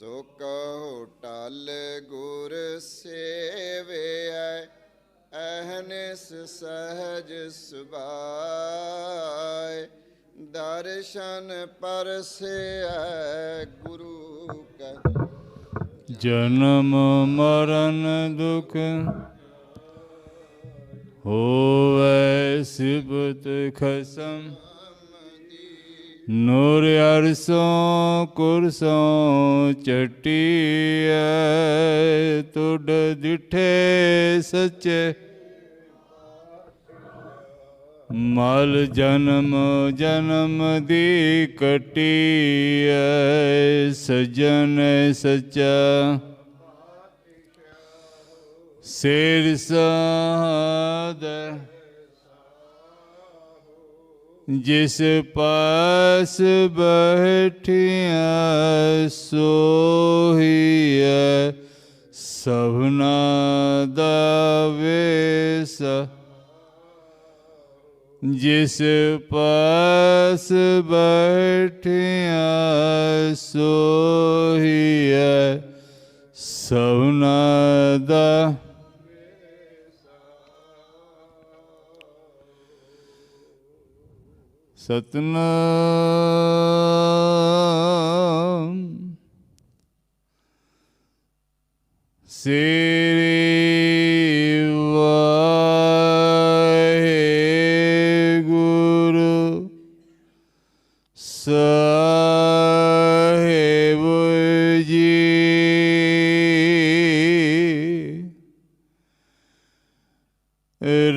ਸੋ ਕਹੁ ਟਲ ਗੁਰ ਸੇਵੈ ਅਹਨਿਸ ਸਹਜ ਸੁਭਾਇ। ਦਰਸ਼ਨ ਪਰਸੈ ਗੁਰੂ ਕਾ। ਜਨਮ ਮਰਨ ਦੁਖ ਹੋਵੇ ਸਿਬਤ ਖਸਮ। ਨੂਰ ਅਰਸੋਂ ਕੁਰਸੋਂ ਚਟੀਐ, ਤੁਡ ਦਿਠੇ ਸੱਚੇ। ਮਲ ਜਨਮ ਜਨਮ ਦੀ ਕਟੀਐ ਸਜਨ ਸੱਚਾ। ਸਿਰ ਸਾਦਾ ਜਿਸ ਪਾਸ ਬਹਿਠਿਆ ਸੋਹੀ ਹੈ ਸਭਨਾ ਦਾ ਵੇਸ। ਜਿਸ ਪਾਸ ਬੈਠਿਆ ਸੋਹੀ ਹੈ ਸਭਨਾ ਦਾ ਸਤਨਾਮ। ਸ੍ਰੀ ਵਾਹਿਗੁਰੂ ਸਾਹਿਬ ਜੀ।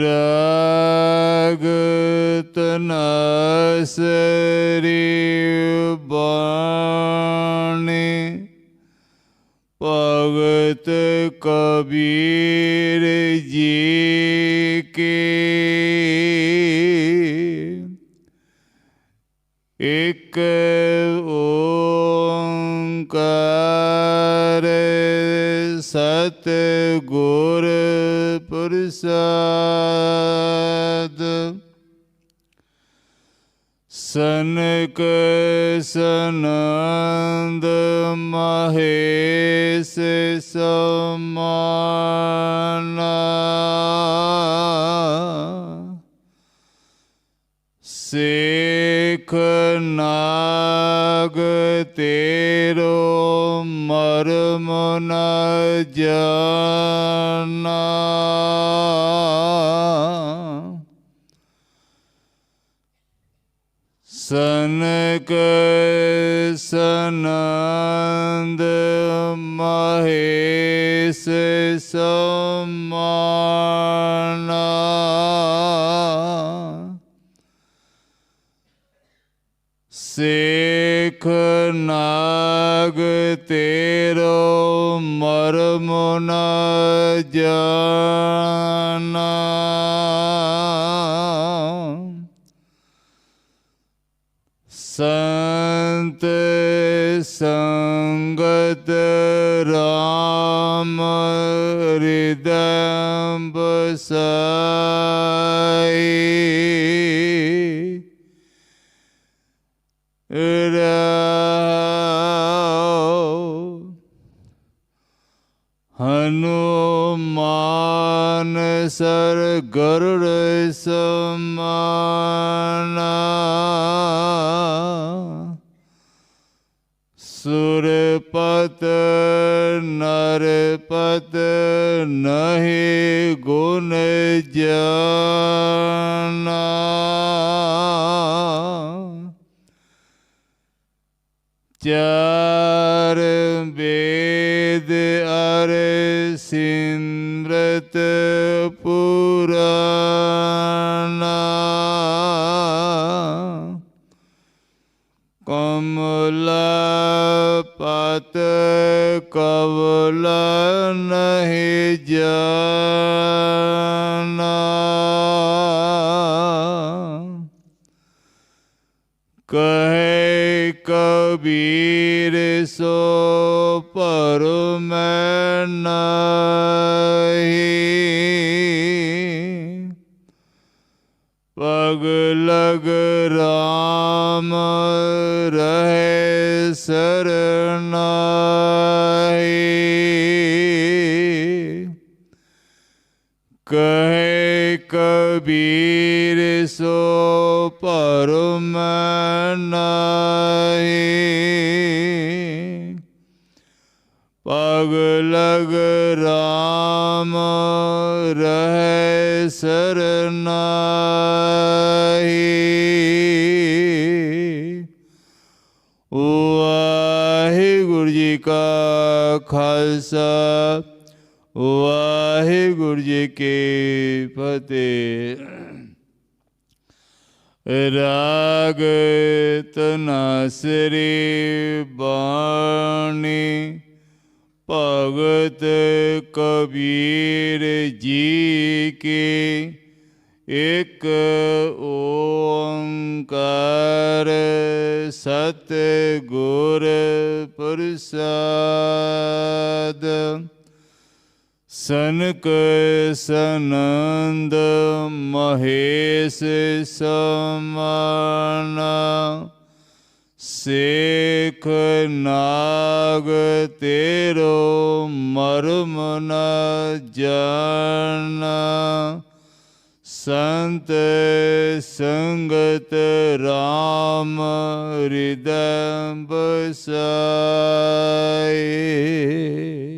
ਰਾਗ ਕੀਰਤਨ ਸਰੀ ਜੀ ਕੀ ਇਕ ਸਤ ਗੁਰ ਪ੍ਰਸਾਦ ਆਨੰਦ ਮਹੇਸ ਸਮਾਨ ਸੇਖ ਨਾਗ ਤੇਰੋ ਮਰਮ ਨਾ ਜਾਣਾ। ਸਨਕ ਸਨੰਦ ਮਹੇਸ ਸਮਾਨਾ ਸੇਖ ਨਾਗ ਤੇਰੋ ਮਰਮ ਨਾ ਜਾਣਾ। ਸੰਤ ਸੰਗਤ ਰਾਮ ਰਿਦੰਬ ਸਾਈ। ਰਾਉ ਹਨੁਮਾਨ ਸਰ ਸੁਰਪਤ ਨਰਪਤ ਨਹੀਂ ਗੁਣ ਜਾਣਾ ਚਾਰ ਵੇਦ ਅਰ ਸਿਮਰਤ ਪੁ ਭੁੱਲ ਨਹੀਂ ਕਬੀਰ ਸੋ ਮੈਂ ਨਹੀਂ। ਰਹੇ ਸਰਨਾ। ਕਬੀਰ ਸੋ ਭਰਮ ਨਾਹੀ। ਪਗ ਲਗ ਰਾਮ ਰਹਿ ਸਰਨਾਹੀ ਵਾਹਿਗੁਰੂ ਜੀ ਕਾ ਖਾਲਸਾ ਵਾਹਿਗੁਰੂ ਜੀ ਕੀ ਫਤਿਹ ਰਾਗ ਤਨਾਸਰੀ ਬਾਣੀ ਭਗਤ ਕਬੀਰ ਜੀ ਕੀ ਇਕ ਓੰਕਾਰ ਸਤ ਗੁਰ ਪ੍ਰਸਾਦ ਸਨਕ ਸਨੰਦ ਮਹੇਸ਼ ਸਮਾਨਾ। ਸੇਖ ਨਾਗ ਤੇਰੋ ਮਰਮ ਨ ਜਾਣਾ। ਸੰਤ ਸੰਗਤ RAM ਹਿਰਦੈ ਬਸਾਏ।